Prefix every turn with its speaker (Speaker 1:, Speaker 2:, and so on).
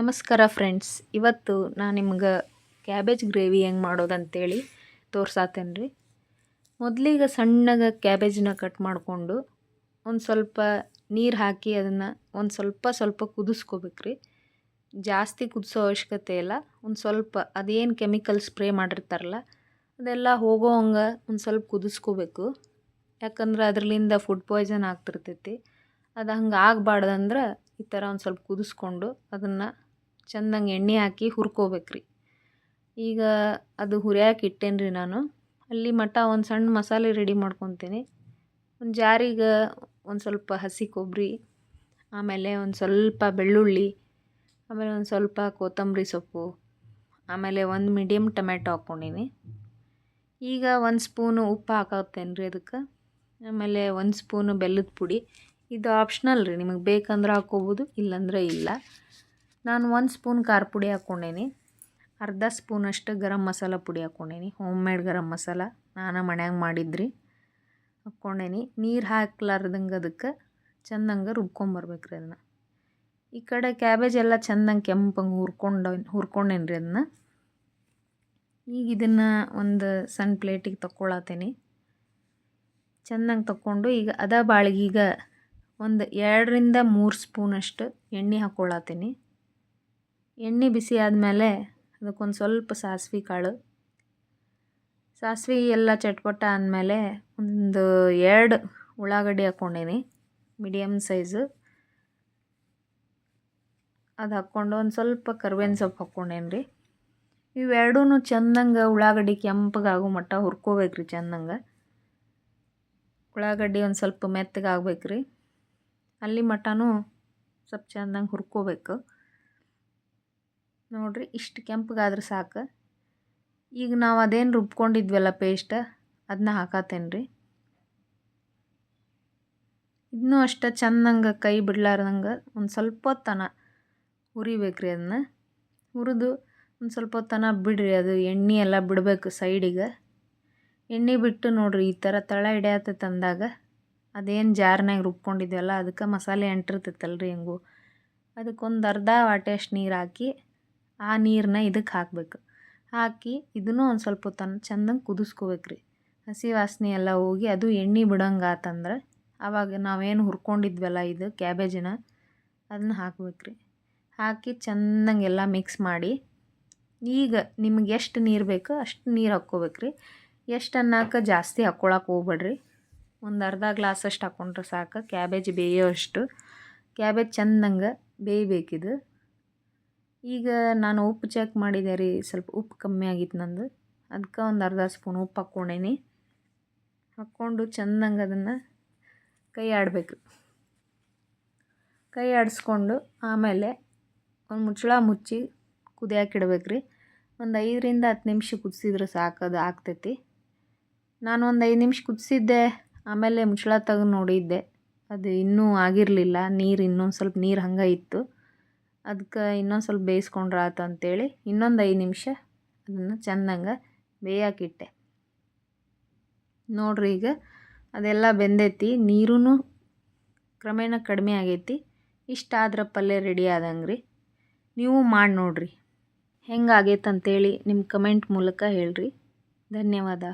Speaker 1: ನಮಸ್ಕಾರ ಫ್ರೆಂಡ್ಸ್. ಇವತ್ತು ನಾನು ನಿಮ್ಗೆ ಕ್ಯಾಬೇಜ್ ಗ್ರೇವಿ ಹೆಂಗೆ ಮಾಡೋದು ಅಂತೇಳಿ ತೋರ್ಸಾತೇನೆ ರೀ ಮೊದಲಿಗೆ ಸಣ್ಣಗೆ ಕ್ಯಾಬೇಜನ್ನ ಕಟ್ ಮಾಡಿಕೊಂಡು ಒಂದು ಸ್ವಲ್ಪ ನೀರು ಹಾಕಿ ಅದನ್ನು ಒಂದು ಸ್ವಲ್ಪ ಸ್ವಲ್ಪ ಕುದಿಸ್ಕೋಬೇಕು ರೀ ಜಾಸ್ತಿ ಕುದಿಸೋ ಅವಶ್ಯಕತೆ ಇಲ್ಲ. ಒಂದು ಸ್ವಲ್ಪ ಅದೇನು ಕೆಮಿಕಲ್ ಸ್ಪ್ರೇ ಮಾಡಿರ್ತಾರಲ್ಲ, ಅದೆಲ್ಲ ಹೋಗೋ ಹಂಗೆ ಒಂದು ಸ್ವಲ್ಪ ಕುದಿಸ್ಕೋಬೇಕು. ಯಾಕಂದ್ರೆ ಅದರಲ್ಲಿಂದ ಫುಡ್ ಪಾಯ್ಸನ್ ಆಗ್ತಿರ್ತೈತಿ. ಅದು ಹಂಗೆ ಆಗಬಾರ್ದಂದ್ರೆ ಈ ಥರ ಒಂದು ಸ್ವಲ್ಪ ಕುದಿಸ್ಕೊಂಡು ಅದನ್ನು ಚೆಂದಂಗೆ ಎಣ್ಣೆ ಹಾಕಿ ಹುರ್ಕೋಬೇಕು ರೀ ಈಗ ಅದು ಹುರಿಯಾಕೆ ಇಟ್ಟೇನಿ ರೀ ನಾನು. ಅಲ್ಲಿ ಮಟ್ಟ ಒಂದು ಸಣ್ಣ ಮಸಾಲೆ ರೆಡಿ ಮಾಡ್ಕೊತೀನಿ. ಒಂದು ಜಾರಿಗೆ ಒಂದು ಸ್ವಲ್ಪ ಹಸಿ ಕೊಬ್ಬರಿ ಆಮೇಲೆ ಒಂದು ಸ್ವಲ್ಪ ಬೆಳ್ಳುಳ್ಳಿ, ಆಮೇಲೆ ಒಂದು ಸ್ವಲ್ಪ ಕೊತ್ತಂಬರಿ ಸೊಪ್ಪು, ಆಮೇಲೆ ಒಂದು ಮೀಡಿಯಮ್ ಟೊಮೆಟೊ ಹಾಕ್ಕೊಂಡೀನಿ ಈಗ ಒಂದು ಸ್ಪೂನು ಉಪ್ಪು ಹಾಕತ್ತೇನೆ ರೀ ಅದಕ್ಕೆ. ಆಮೇಲೆ ಒಂದು ಸ್ಪೂನು ಬೆಲ್ಲದ ಪುಡಿ. ಇದು ಆಪ್ಷನಲ್ ರೀ, ನಿಮಗೆ ಬೇಕಂದ್ರೆ ಹಾಕ್ಕೋಬೋದು, ಇಲ್ಲಂದ್ರೆ ಇಲ್ಲ. ನಾನು ಒಂದು ಸ್ಪೂನ್ ಖಾರ ಪುಡಿ ಹಾಕ್ಕೊಂಡೇನಿ ಅರ್ಧ ಸ್ಪೂನಷ್ಟು ಗರಂ ಮಸಾಲ ಪುಡಿ ಹಾಕ್ಕೊಂಡೇನಿ ಹೋಮ್ ಮೇಡ್ ಗರಂ ಮಸಾಲ ನಾನು ಮನ್ಯಾಗ ಮಾಡಿದ್ರಿ. ಹಾಕ್ಕೊಂಡೇನಿ ನೀರು ಹಾಕ್ಲಾರ್ದಂಗೆ ಅದಕ್ಕೆ ಚೆಂದಂಗೆ ರುಬ್ಕೊಂಬರ್ಬೇಕು ರೀ ಅದನ್ನು ಈ ಕಡೆ ಕ್ಯಾಬೇಜ್ ಎಲ್ಲ ಚೆಂದಂಗೆ ಕೆಂಪಂಗೆ ಹುರ್ಕೊಂಡು ಹುರ್ಕೊಂಡೇನಿ ರೀ ಅದನ್ನ ಈಗ ಇದನ್ನು ಒಂದು ಸಣ್ಣ ಪ್ಲೇಟಿಗೆ ತಗೊಳತ್ತೀನಿ ಚೆಂದಂಗೆ ತಕ್ಕೊಂಡು ಈಗ ಅದ ಬಾಳಿಗೆ ಈಗ ಒಂದು ಎರಡರಿಂದ ಮೂರು ಸ್ಪೂನಷ್ಟು ಎಣ್ಣೆ ಹಾಕ್ಕೊಳತ್ತೀನಿ ಎಣ್ಣೆ ಬಿಸಿ ಆದಮೇಲೆ ಅದಕ್ಕೊಂದು ಸ್ವಲ್ಪ ಸಾಸಿವೆ ಕಾಳು. ಸಾಸಿವೆ ಎಲ್ಲ ಚಟ್ಪಟ ಆದಮೇಲೆ ಒಂದು ಎರಡು ಉಳ್ಳಾಗಡ್ಡಿ ಹಾಕ್ಕೊಂಡೀನಿ ಮೀಡಿಯಮ್ ಸೈಜು ಅದು ಹಾಕ್ಕೊಂಡು ಒಂದು ಸ್ವಲ್ಪ ಕರ್ಬೇವಿನ ಸೊಪ್ಪು ಹಾಕ್ಕೊಂಡೇನಿ ರೀ ಇವೆರಡೂ ಚೆಂದಂಗೆ ಉಳ್ಳಾಗಡ್ಡಿ ಕೆಂಪಗಾಗೋ ಮಟ್ಟ ಹುರ್ಕೋಬೇಕು ರೀ ಚೆಂದಂಗೆ. ಉಳ್ಳಾಗಡ್ಡಿ ಒಂದು ಸ್ವಲ್ಪ ಮೆತ್ತಗಾಗ್ಬೇಕು ರೀ ಅಲ್ಲಿ ಮಟನೂ ಸ್ವಲ್ಪ ಚೆಂದಂಗೆ ಹುರ್ಕೋಬೇಕು. ನೋಡಿರಿ ಇಷ್ಟು ಕೆಂಪಗಾದ್ರೆ ಸಾಕು. ಈಗ ನಾವು ಅದೇನು ರುಬ್ಕೊಂಡಿದ್ವಲ್ಲ ಪೇಸ್ಟ್ ಅದನ್ನ ಹಾಕತ್ತೇನೆ ರೀ ಇನ್ನೂ ಅಷ್ಟೇ ಚೆಂದಂಗೆ ಕೈ ಬಿಡ್ಲಾರ್ದಂಗೆ ಒಂದು ಸ್ವಲ್ಪ ಹೊತ್ತನ ಹುರಿಬೇಕು ರೀ ಅದನ್ನ ಹುರಿದು ಒಂದು ಸ್ವಲ್ಪ ಹೊತ್ತನ ಬಿಡ್ರಿ ಅದು ಎಣ್ಣೆ ಎಲ್ಲ ಬಿಡಬೇಕು ಸೈಡಿಗೆ. ಎಣ್ಣೆ ಬಿಟ್ಟು ನೋಡ್ರಿ ಈ ಥರ ತಳ ಹಿಡಿಯತ್ತ ಅಂದಾಗ ಅದೇನು ಜಾರ್ನಾಗ ರುಬ್ಕೊಂಡಿದ್ವಲ್ಲ, ಅದಕ್ಕೆ ಮಸಾಲೆ ಅಂಟಿರ್ತೈತಲ್ಲ ರೀ ಹೆಂಗೂ. ಅದಕ್ಕೊಂದು ಅರ್ಧ ವಾಟೆಯಷ್ಟು ನೀರು ಹಾಕಿ ಆ ನೀರನ್ನ ಇದಕ್ಕೆ ಹಾಕಬೇಕು. ಹಾಕಿ ಇದನ್ನು ಒಂದು ಸ್ವಲ್ಪ ಹೊತ್ತನ ಚೆಂದಂಗೆ ಕುದಿಸ್ಕೋಬೇಕು ರೀ ಹಸಿ ವಾಸನೆ ಎಲ್ಲ ಹೋಗಿ ಅದು ಎಣ್ಣೆ ಬಿಡೋಂಗೆ ಆತಂದ್ರೆ ಆವಾಗ ನಾವೇನು ಹುರ್ಕೊಂಡಿದ್ವಲ್ಲ ಇದು ಕ್ಯಾಬೇಜಿನ ಅದನ್ನ ಹಾಕ್ಬೇಕು ರೀ ಹಾಕಿ ಚೆಂದಂಗೆ ಎಲ್ಲ ಮಿಕ್ಸ್ ಮಾಡಿ ಈಗ ನಿಮ್ಗೆ ಎಷ್ಟು ನೀರು ಬೇಕೋ ಅಷ್ಟು ನೀರು ಹಾಕ್ಕೋಬೇಕು ರೀ ಎಷ್ಟು ಅನ್ನಕ್ಕೆ ಜಾಸ್ತಿ ಹಾಕ್ಕೊಳಕ್ಕೆ ಹೋಗ್ಬೇಡ್ರಿ. ಒಂದು ಅರ್ಧ ಗ್ಲಾಸಷ್ಟು ಹಾಕ್ಕೊಂಡ್ರೆ ಸಾಕು. ಕ್ಯಾಬೇಜ್ ಬೇಯೋ ಅಷ್ಟು ಕ್ಯಾಬೇಜ್ ಚೆಂದಂಗೆ ಬೇಯಬೇಕಿದು. ಈಗ ನಾನು ಉಪ್ಪು ಚೆಕ್ ಮಾಡಿದೆ ರೀ, ಸ್ವಲ್ಪ ಉಪ್ಪು ಕಮ್ಮಿ ಆಗಿತ್ತು ನಂದು. ಅದಕ್ಕೆ ಒಂದು ಅರ್ಧ ಸ್ಪೂನ್ ಉಪ್ಪು ಹಾಕ್ಕೊಂಡೇನಿ. ಹಾಕ್ಕೊಂಡು ಚೆಂದಂಗೆ ಅದನ್ನು ಕೈ ಆಡಬೇಕು. ಕೈ ಆಡಿಸ್ಕೊಂಡು ಆಮೇಲೆ ಒಂದು ಮುಚ್ಚಳ ಮುಚ್ಚಿ ಕುದಿಯಾಕಿಡ್ಬೇಕು ರೀ. ಒಂದು ಐದರಿಂದ ಹತ್ತು ನಿಮಿಷ ಕುದಿಸಿದ್ರೆ ಸಾಕು, ಅದು ಆಗ್ತೈತಿ. ನಾನು ಒಂದು ಐದು ನಿಮಿಷ ಕುದಿಸಿದ್ದೆ, ಆಮೇಲೆ ಮುಚ್ಚಳ ತೆಗೆದು ನೋಡಿದ್ದೆ. ಅದು ಇನ್ನೂ ಆಗಿರಲಿಲ್ಲ, ನೀರು ಇನ್ನೊಂದು ಸ್ವಲ್ಪ ನೀರು ಹಂಗೆ ಇತ್ತು. ಅದಕ್ಕೆ ಇನ್ನೊಂದು ಸ್ವಲ್ಪ ಬೇಯಿಸ್ಕೊಂಡ್ರೆ ಆತು ಅಂತೇಳಿ ಇನ್ನೊಂದು ಐದು ನಿಮಿಷ ಅದನ್ನು ಚೆಂದಂಗೆ ಬೇಯಾಕಿಟ್ಟೆ. ನೋಡ್ರಿ ಈಗ ಅದೆಲ್ಲ ಬೆಂದೈತಿ ನೀರೂ ಕ್ರಮೇಣ ಕಡಿಮೆ ಆಗೈತಿ, ಇಷ್ಟ ಆದ್ರೆ ಪಲ್ಯ ರೆಡಿ ಆದಂಗೆ ರೀ ನೀವು ಮಾಡಿ ನೋಡಿರಿ. ಹೆಂಗೆ ಆಗೈತೆ ಅಂತೇಳಿ ನಿಮ್ಮ ಕಮೆಂಟ್ ಮೂಲಕ ಹೇಳ್ರಿ. ಧನ್ಯವಾದ.